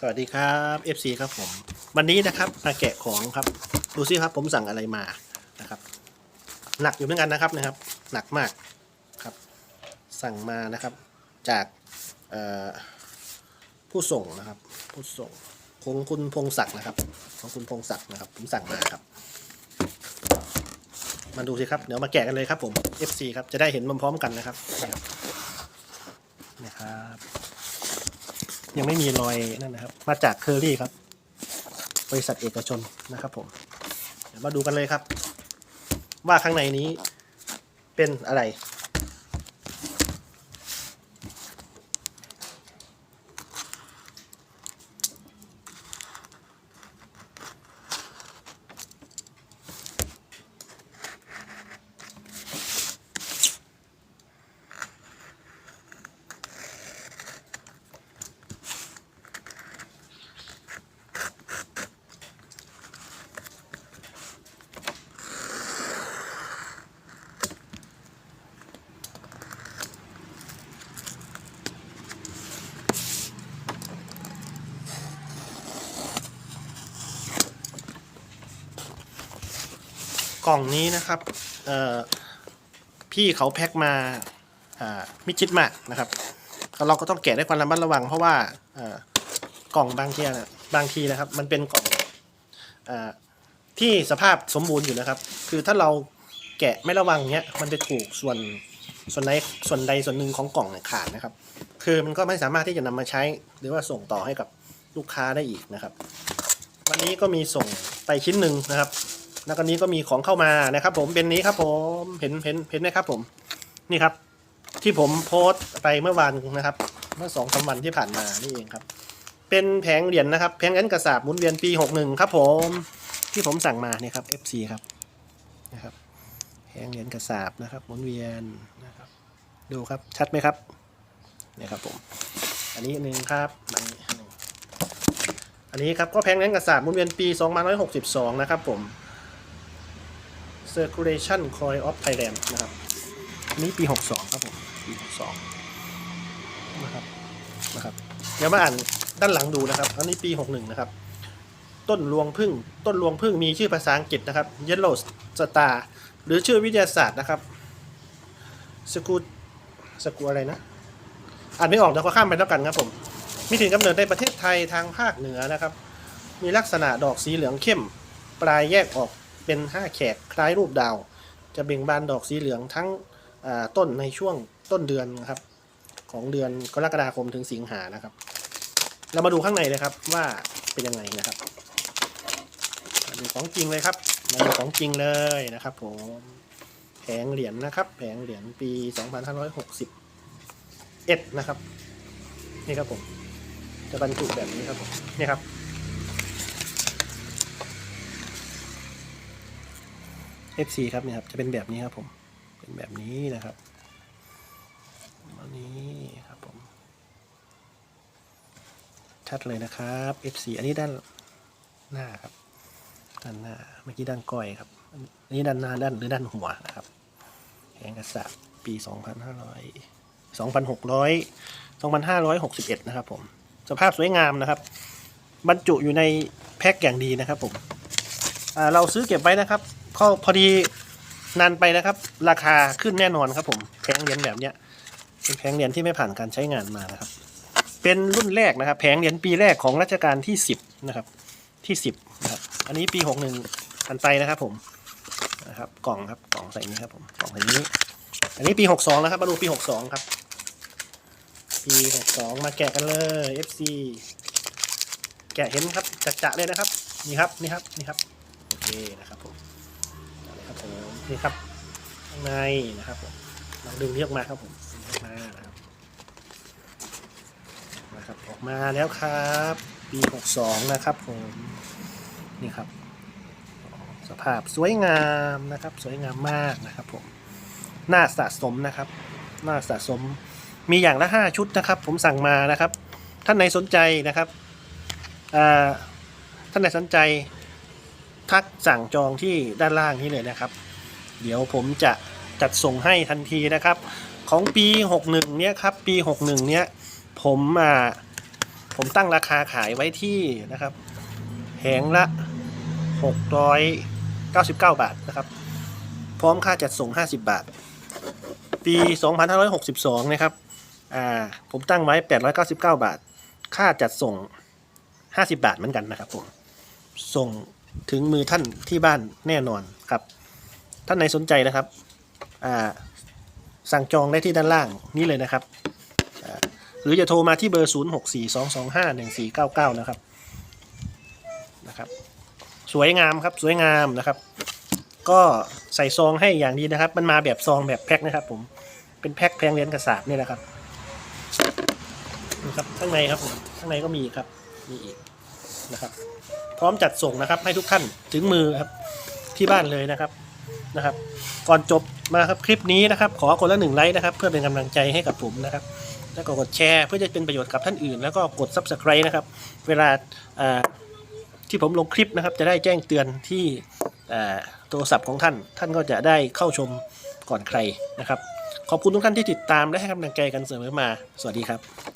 สวัสดีครับ FC ครับผม วันนี้นะครับมาแกะของครับ ดูซิครับผมสั่งอะไรมานะครับ หนักอยู่เหมือนกันนะครับนะครับ หนักมากครับ สั่งมานะครับ จากผู้ส่งนะครับ ผู้ส่งของคุณพงศักดิ์นะครับ ของคุณพงศักดิ์นะครับ ผมสั่งมาครับ มาดูสิครับเดี๋ยวมาแกะกันเลยครับผม FC ครับจะได้เห็นพร้อมๆกันนะครับ ยังไม่มีรอยนั่นนะครับ มาจากเคอรี่ครับ บริษัทเอกชนนะครับผมเดี๋ยวมาดูกันเลยครับ ว่าข้างในนี้เป็นอะไร กล่องนี้นะครับพี่เขาแพ็คมาอ่ามิชิดมากนะครับเราก็ต้องแกะด้วยความระมัดระวัง เพราะว่ากล่องบางทีนะบางทีนะครับ มันเป็นกล่องอที่สภาพสมบูรณ์อยู่นะครับ คือถ้าเราแกะไม่ระวังเนี้ยมันจะถูกส่วนส่วนใดส่วนใดส่วนหนึ่งของกล่องเนี่ยขาดนะครับ คือมันก็ไม่สามารถที่จะนำมาใช้ หรือว่าส่งต่อให้กับลูกค้าได้อีกนะครับ วันนี้ก็มีส่งไปชิ้นหนึ่งนะครับ แล้วก็นี้ก็มีของเข้ามานะครับ ผมเป็นนี้ครับผมเห็นเห็นเห็นไหมครับผมนี่ครับ ที่ผมโพสต์ไปเมื่อวานนะครับ เมื่อสองสามวันที่ผ่านมานี่เองครับ เป็นแผงเหรียญนะครับแผงเหรียญกระสาบหมุนเวียนปีหกหนึ่งครับ ผมที่ผมสั่งมาเนี่ยครับ FC ครับนะครับแผงเหรียญกระสาบนะครับหมุนเวียนนะครับดูครับชัดไหมครับเนี่ยครับผมอันนี้หนึ่งครับอันนี้อันนี้ครับก็แผงเหรียญกระสาบหมุนเวียนปี 2562 นะครับผม Circulation Coin of Thailand นะครับอันนี้ปี 62 ครับผมปี62นะครับนะครับ เดี๋ยวมาอ่านด้านหลังดูนะครับ อันนี้ปี 61 นะครับ ต้นรวงพึ่งต้นรวงพึ่งมีชื่อภาษาอังกฤษนะครับ Yellow Star หรือชื่อวิทยาศาสตร์นะครับสกูสกูอะไรนะอ่านไม่ออกเดี๋ยวก็ข้ามไปแล้วกันครับผมมีถิ่นกำเนิดในประเทศไทยทางภาคเหนือนะครับ มีลักษณะดอกสีเหลืองเข้ม ปลายแยกออก เป็นห้าแขกคล้ายรูปดาว จะเบ่งบานดอกสีเหลืองทั้งต้นในช่วงต้นเดือนนะครับ ของเดือนกรกฎาคมถึงสิงหานะครับ เรามาดูข้างในเลยครับว่าเป็นยังไงนะครับมาดูของจริงเลยครับมาดูของจริงเลยนะครับผมแผงเหรียญนะครับแผงเหรียญปี 2561 นะครับ นี่ครับผม จะบรรจุแบบนี้ครับผมนี่ครับ FC ครับเนี่ยครับจะเป็นแบบนี้ครับผมเป็นแบบนี้นะครับอันนี้ครับผมชัดเลยนะครับ FC อันนี้ด้านหน้าครับด้านหน้าเมื่อกี้ด้านก้อยครับอันนี้ด้านหน้าด้านหรือด้านหัวนะครับแหงกษัตริย์ปี 2500 2600 2561 นะครับผมสภาพสวยงามนะครับ บรรจุอยู่ในแพ็คอย่างดีนะครับผมเราซื้อเก็บไว้นะครับ ก็พอดีนานไปนะครับ ราคาขึ้นแน่นอนครับผมแผงเหรียญแบบเนี้ยเป็นแผงเหรียญที่ไม่ผ่านการใช้งานมานะครับ เป็นรุ่นแรกนะครับแผงเหรียญปีแรกของรัชกาลที่สิบนะครับที่สิบนะครับอันนี้ปีหกหนึ่งอันไปนะครับผมนะครับกล่องครับกล่องใส่นี้ครับผมกล่องใส่นี้ อันนี้ปีหกสองนะครับมาดูปีหกสองครับ ปีหกสองมาแกะกันเลย FC แกะเห็นครับจัดๆเลยนะครับนี่ครับนี่ครับนี่ครับโอเคนะครับผม ผมนี่ครับข้างในนะครับผมลองดึงที่ออกมาครับผมออกมานะครับนะครับออกมาแล้วครับ ปี62นะครับผมนี่ครับ สภาพสวยงามนะครับ สวยงามมากนะครับผมน่าสะสมนะครับน่าสะสมมีอย่างละ5ชุดนะครับ ผมสั่งมานะครับ ท่านไหนสนใจนะครับท่านไหนสนใจ ทักสั่งจองที่ด้านล่างนี้เลยนะครับ เดี๋ยวผมจะจัดส่งให้ทันทีนะครับ ของปี 61 เนี้ยครับ ปี 61 เนี้ยผมอ่าผมตั้งราคาขายไว้ที่นะครับแผงละ 699 บาทนะครับ พร้อมค่าจัดส่ง 50 บาท ปี 2562 นะครับอ่าผมตั้งไว้ 899 บาท ค่าจัดส่ง 50 บาทเหมือนกันนะครับผมส่ง ถึงมือท่านที่บ้านแน่นอนครับ ท่านไหนสนใจนะครับสั่งจองได้ที่ด้านล่างนี้เลยนะครับ หรือจะโทรมาที่เบอร์ 0642251499 นะครับนะครับ สวยงามครับสวยงามนะครับ ก็ใส่ซองให้อย่างดีนะครับ มันมาแบบซองแบบแพ็คนะครับ ผมเป็นแพ็คแพงเรียนกระสาบนี่แหละครับนะครับข้างในครับผมข้างในก็มีครับมีอีก นะครับ พร้อมจัดส่งนะครับ ให้ทุกท่านถึงมือครับที่บ้านเลยนะครับนะครับ ก่อนจบมาครับคลิปนี้นะครับ ขอคนละหนึ่งไลค์นะครับ เพื่อเป็นกำลังใจให้กับผมนะครับ แล้วก็กดแชร์เพื่อจะเป็นประโยชน์กับท่านอื่น แล้วก็กด subscribe นะครับ เวลาที่ผมลงคลิปนะครับ จะได้แจ้งเตือนที่โทรศัพท์ของท่าน ท่านก็จะได้เข้าชมก่อนใครนะครับ ขอบคุณทุกท่านที่ติดตามและให้กำลังใจกันเสมอมา สวัสดีครับ